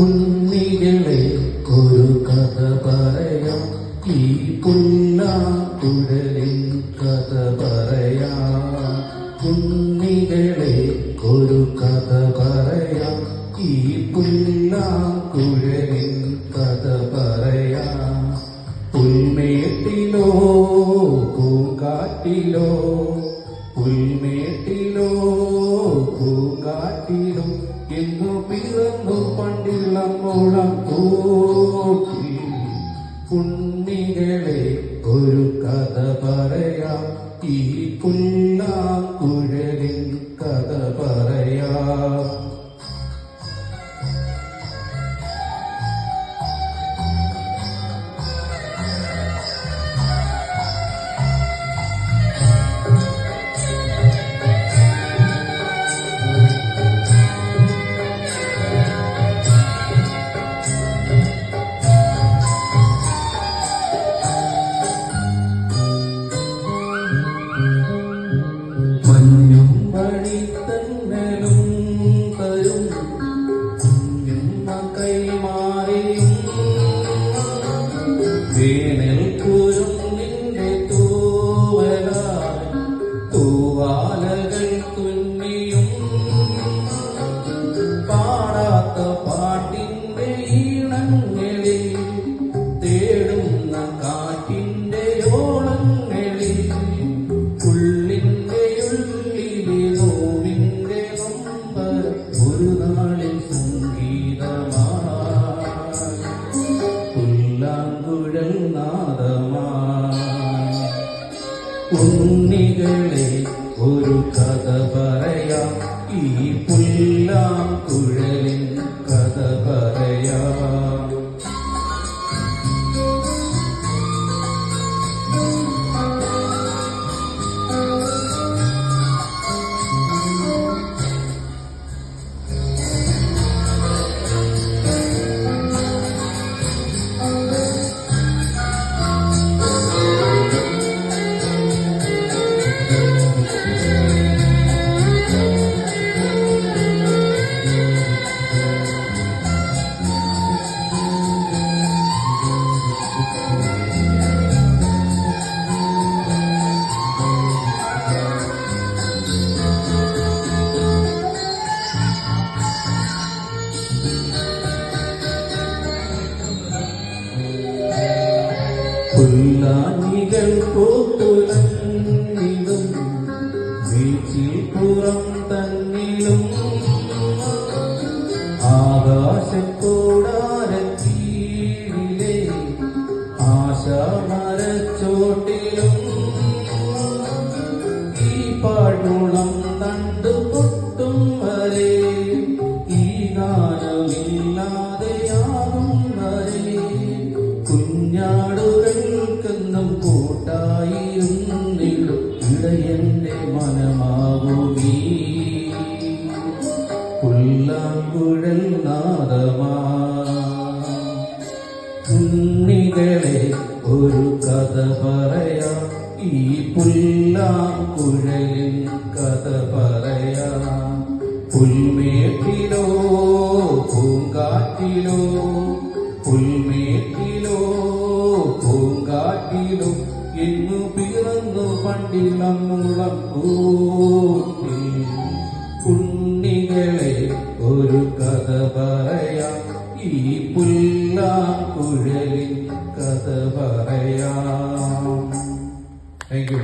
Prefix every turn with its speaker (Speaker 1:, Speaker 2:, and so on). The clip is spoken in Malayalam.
Speaker 1: ഉണ്ണികളെ ഒരു കഥ പറയാം. ഈ പുല്ലാക്കുഴലിൻ കഥ പറയാം. കുഞ്ഞികളെ ഒരു കഥ പറയാം. ഈ പുല്ലാക്കുഴലിൻ കഥ പറയാം. പുൽമേട്ടിലോ പൂങ്കാട്ടിലോ പുൽമേട്ടിലോ പണ്ടിളം മുളം പുണ്ണികളെ ഒരു കഥ പറയാം. ഈ tremendo. ഉണ്ണികളെ ഒരു കഥ പറയാം. ഈ പുല്ലാങ്കുഴലിൻ കഥ പറയാം. പുല്ലാനികൾ പൂത്തുലങ്ങിടും വീച്ചിൽ പുറം തന്നിലും ആകാശക്കൂടാരത്തീരിലെ ആശാമരച്ചോട്ടിലും ഈ പാഴ്മുളം കഥ പറയാം ഈ കഥ പറയാം പുൽമേട്ടിലോ പൂങ്കാറ്റിലോ പുൽമേട്ടിലോ പൂങ്കാറ്റിലോ എന്നു പിറന്നു പണ്ടിളം മുളം കൂട്ടി കുണ്ണികളെ ഒരു കഥ പറയാം ഈ പുല്ലാം കഥ പറയാം താങ്ക് യു